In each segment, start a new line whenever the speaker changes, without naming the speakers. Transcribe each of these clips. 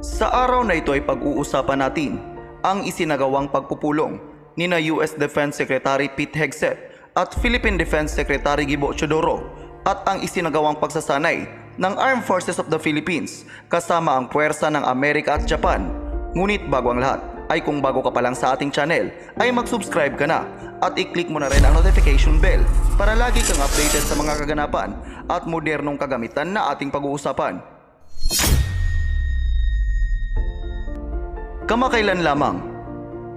Sa araw na ito ay pag-uusapan natin ang isinagawang pagpupulong ni na US Defense Secretary Pete Hegseth at Philippine Defense Secretary Gibo Chodoro at ang isinagawang pagsasanay ng Armed Forces of the Philippines kasama ang puwersa ng Amerika at Japan. Ngunit bago ang lahat, ay kung bago ka pa lang sa ating channel, ay mag-subscribe ka na at i-click mo na rin ang notification bell para lagi kang updated sa mga kaganapan at modernong kagamitan na ating pag-uusapan. Kamakailan lamang,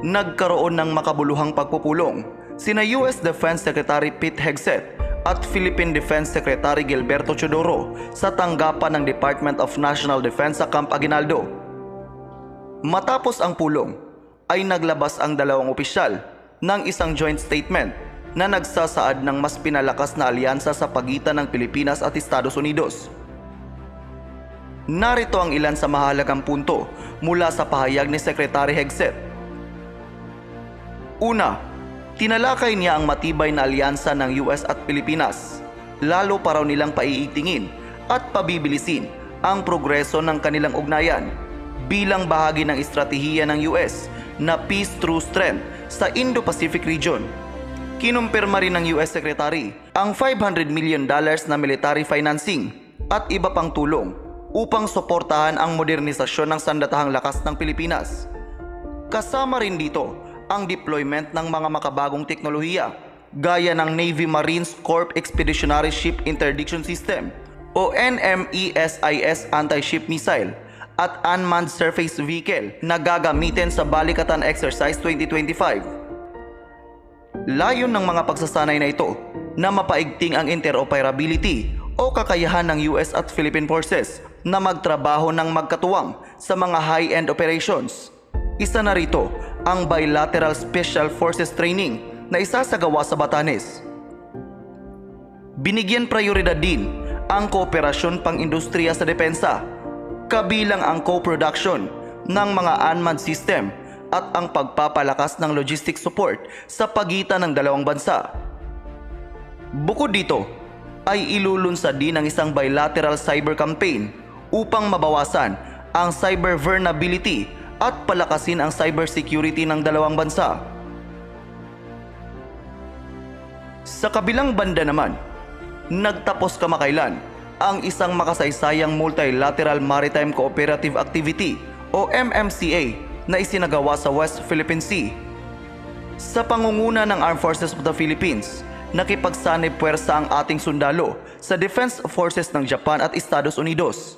nagkaroon ng makabuluhang pagpupulong sina US Defense Secretary Pete Hegseth at Philippine Defense Secretary Gilberto Chodoro sa tanggapan ng Department of National Defense sa Camp Aguinaldo. Matapos ang pulong, ay naglabas ang dalawang opisyal ng isang joint statement na nagsasaad ng mas pinalakas na alyansa sa pagitan ng Pilipinas at Estados Unidos. Narito ang ilan sa mahalagang punto mula sa pahayag ni Secretary Hegseth. Una, tinalakay niya ang matibay na alyansa ng US at Pilipinas, lalo pa raw nilang paiitingin at pabibilisin ang progreso ng kanilang ugnayan bilang bahagi ng estratehiya ng US na peace through strength sa Indo-Pacific region. Kinumpirma rin ng US Secretary ang 500 million dollars na military financing at iba pang tulong upang suportahan ang modernisasyon ng sandatahang lakas ng Pilipinas. Kasama rin dito ang deployment ng mga makabagong teknolohiya gaya ng Navy Marines Corp Expeditionary Ship Interdiction System o NMESIS Anti-Ship Missile at Unmanned Surface Vehicle na gagamitin sa Balikatan Exercise 2025. Layon ng mga pagsasanay na ito na mapaigting ang interoperability o kakayahan ng US at Philippine Forces na magtrabaho ng magkatuwang sa mga high-end operations. Isa na rito ang Bilateral Special Forces Training na isasagawa sa Batanes. Binigyan prioridad din ang kooperasyon pang-industriya sa depensa, kabilang ang co-production ng mga unmanned system at ang pagpapalakas ng logistic support sa pagitan ng dalawang bansa. Bukod dito, ay ilulunsad din ang isang bilateral cyber campaign upang mabawasan ang cyber vulnerability at palakasin ang cybersecurity ng dalawang bansa. Sa kabilang banda naman, nagtapos kamakailan ang isang makasaysayang Multilateral Maritime Cooperative Activity o MMCA na isinagawa sa West Philippine Sea. Sa pangunguna ng Armed Forces of the Philippines, nakipagsanib puwersa ang ating sundalo sa Defense Forces ng Japan at Estados Unidos.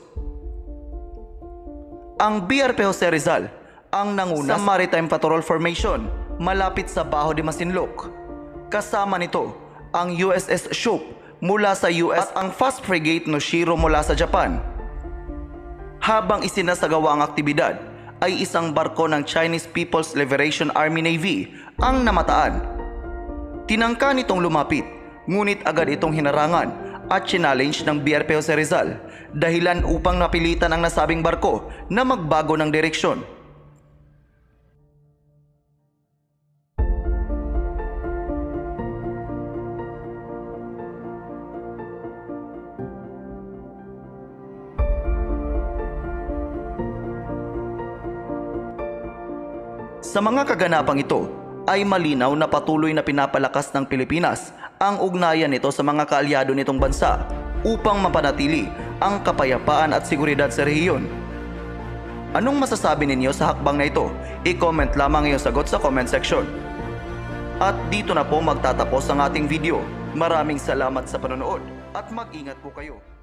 Ang BRP Jose Rizal ang nanguna sa Maritime Patrol Formation malapit sa Baho de Masinloc. Kasama nito ang USS Shoop mula sa US at ang Fast Frigate Noshiro mula sa Japan. Habang isinasagawa ang aktibidad, ay isang barko ng Chinese People's Liberation Army Navy ang namataan. Tinangka nitong lumapit, ngunit agad itong hinarangan at challenge ng BRP Jose Rizal dahilan upang napilitan ang nasabing barko na magbago ng direksyon. Sa mga kaganapang ito, ay malinaw na patuloy na pinapalakas ng Pilipinas ang ugnayan nito sa mga kaalyado nitong bansa upang mapanatili ang kapayapaan at seguridad sa rehiyon. Anong masasabi ninyo sa hakbang na ito? I-comment lamang iyong sagot sa comment section. At dito na po magtatapos ang ating video. Maraming salamat sa panonood at mag-ingat po kayo.